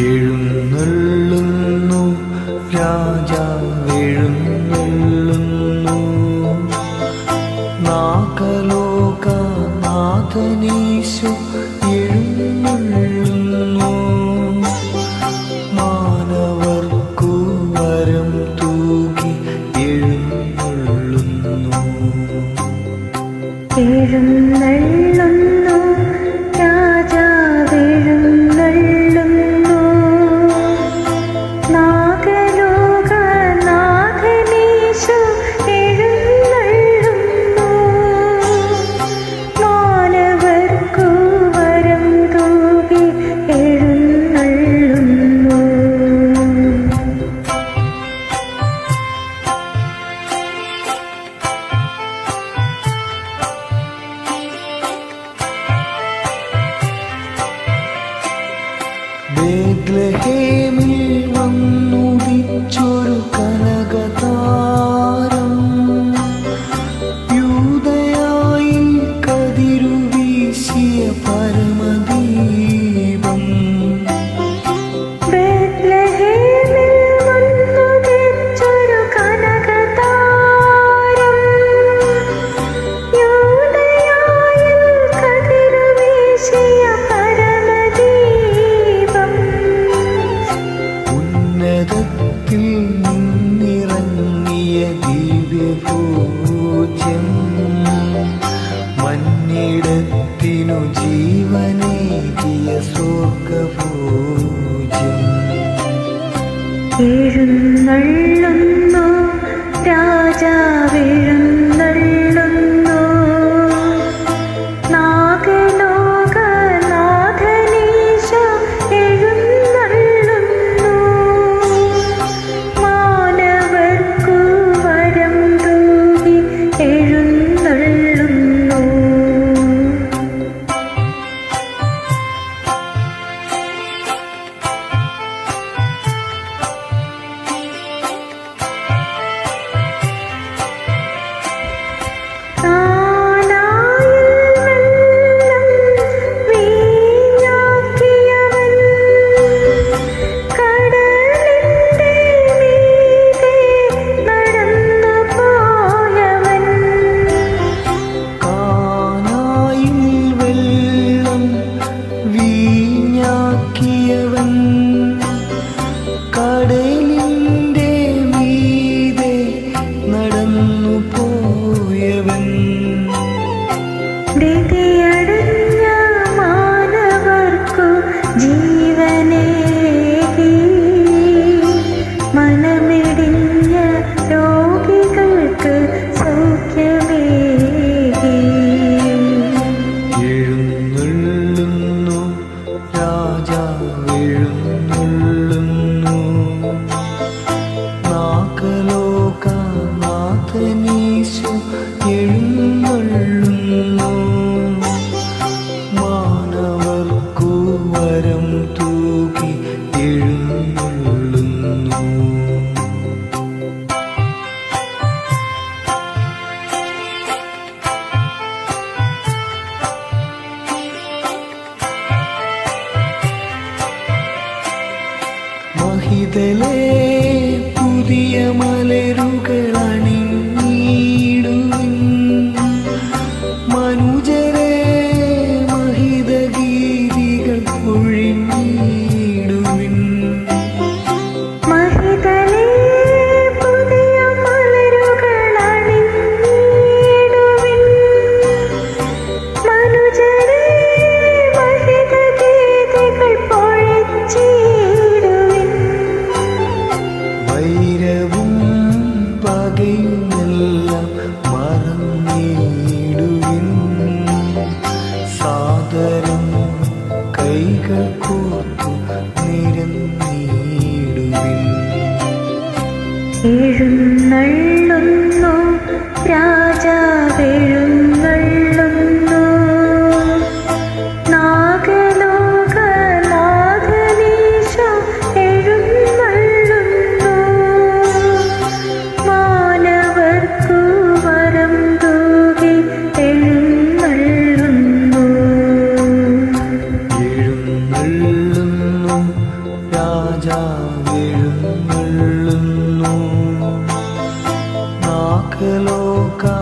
എഴുന്നള്ളുന്നു രാജാവെഴുന്നള്ളുന്നു നാഗലോക നാഥനീശു എഴുന്നള്ളുന്നു. മാനവർക്കു വരം തൂകി എഴുന്നള്ളുന്നു. എഴുന്നള്ളുന്നു. glitter പലയിടത്തിനു ജീവനേകിയ രാജാവിഴ Thank. വരം തൂകി എഴുന്നള്ളുന്നു. മഹിതലേ പുതിയ മലരു എഴുന്നള്ളുന്നു രാ রাখল